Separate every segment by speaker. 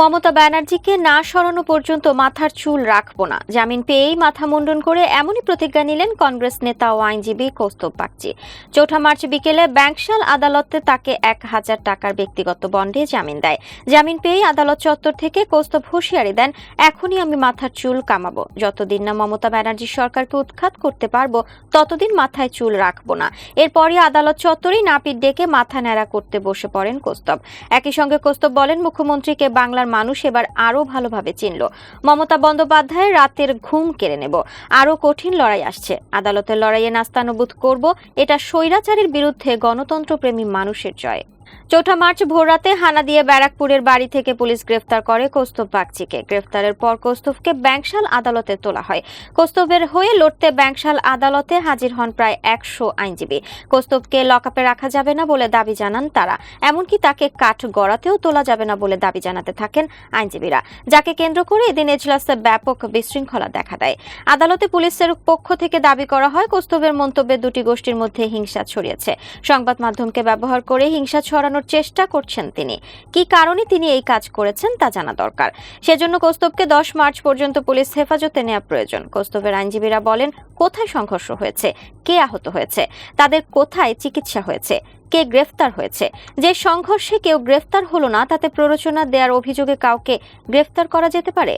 Speaker 1: মমতা ব্যানার্জিকে না সরানো পর্যন্ত মাথার চুল রাখব না। জামিন পেয়েই মাথা মুন্ডন করে এমনই প্রতিজ্ঞা নিলেন কংগ্রেস নেতা ও আইনজীবী কৌস্তব বাগচি। চৌঠা মার্চ বিকেলে ব্যাংকশাল আদালতে তাকে এক হাজার টাকার ব্যক্তিগত বন্ডে জামিন দেয়। জামিন পেয়েই আদালত চত্বর থেকে কৌস্তব হুঁশিয়ারি দেন, এখনই আমি মাথার চুল কামাবো। যতদিন না মমতা ব্যানার্জি সরকারকে উৎখাত করতে পারব, ততদিন মাথায় চুল রাখব না। এরপরই আদালত চত্বরেই নাপিত ডেকে মাথা ন্যাড়া করতে বসে পড়েন কৌস্তব। একই সঙ্গে কৌস্তব বলেন, মুখ্যমন্ত্রীকে বাংলার মানুষ এবার আরও ভালোভাবে চিনল। মমতা বন্দ্যোপাধ্যায় রাতের ঘুম কেড়ে নেব। আরও কঠিন লড়াই আসছে। আদালতের লড়াইয়ে নাস্তানুবোধ করব। এটা স্বৈরাচারের বিরুদ্ধে গণতন্ত্রপ্রেমী মানুষের জয়। চৌঠা মার্চ ভোররাতে হানা দিয়ে ব্যারাকপুরের বাড়ি থেকে পুলিশ গ্রেফতার করে কৌস্তব বাগচিকে। গ্রেফতারের পর কৌস্তবকে ব্যাংশাল আদালতে তোলা হয়। কৌস্তবের হয়ে লড়তে ব্যাংশাল আদালতে হাজির হন প্রায় একশো আইনজীবী। কৌস্তবকে লকআপে রাখা যাবে না বলে দাবি জানান তারা। এমনকি তাকে কাঠ গড়াতেও তোলা যাবে না বলে দাবি জানাতে থাকেন আইনজীবীরা। যাকে কেন্দ্র করে এদিন এজলাসে ব্যাপক বিশৃঙ্খলা দেখা দেয়। আদালতে পুলিশের পক্ষ থেকে দাবি করা হয়, কৌস্তবের মন্তব্যে দুটি গোষ্ঠীর মধ্যে হিংসা ছড়িয়েছে। সংবাদ মাধ্যমকে ব্যবহার করে হিংসা ছড়ানোর চেষ্টা করছেন তিনি। কি কারণে তিনি এই কাজ করেছেন তা জানা দরকার। সেজন্য কৌস্তবকে দশ মার্চ পর্যন্ত পুলিশ হেফাজতে নেওয়া প্রয়োজন। কৌস্তবের আইনজীবীরা বলেন, কোথায় সংঘর্ষ হয়েছে? কে আহত হয়েছে? তাদের কোথায় চিকিৎসা হয়েছে? কে গ্রেফতার হয়েছে? যে সংঘর্ষে কেউ গ্রেফতার হলো না, তাতে প্ররোচনা দেওয়ার অভিযোগে কাউকে গ্রেফতার করা যেতে পারে?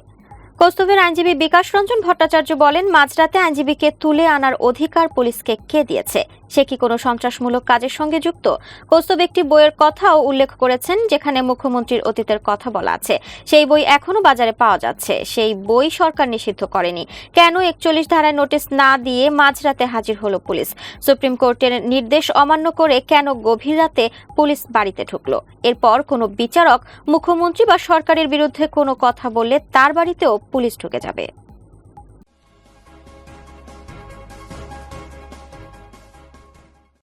Speaker 1: কৌস্তবের আইনজীবী বিকাশ রঞ্জন ভট্টাচার্য বলেন, মাঝরাতে আইনজীবীকে তুলে আনার অধিকার পুলিশকে কে দিয়েছে? সে কি কোনো সন্ত্রাসমূলক কাজের সঙ্গে যুক্ত? কৌস্তব একটি বইয়ের কথাও উল্লেখ করেছেন, যেখানে মুখ্যমন্ত্রীর অতীতের কথা বলা আছে। সেই বই এখনও বাজারে পাওয়া যাচ্ছে। সেই বই সরকার নিষিদ্ধ করেনি। কেন একচল্লিশ ধারায় নোটিশ না দিয়ে মাঝরাতে হাজির হলো পুলিশ? সুপ্রিম কোর্টের নির্দেশ অমান্য করে কেন গভীর রাতে পুলিশ বাড়িতে ঢুকলো? এরপর কোনো বিচারক, মুখ্যমন্ত্রী বা সরকারের বিরুদ্ধে কোনো কথা বললে তার বাড়িতেও পুলিশ ঢুকে যাবে।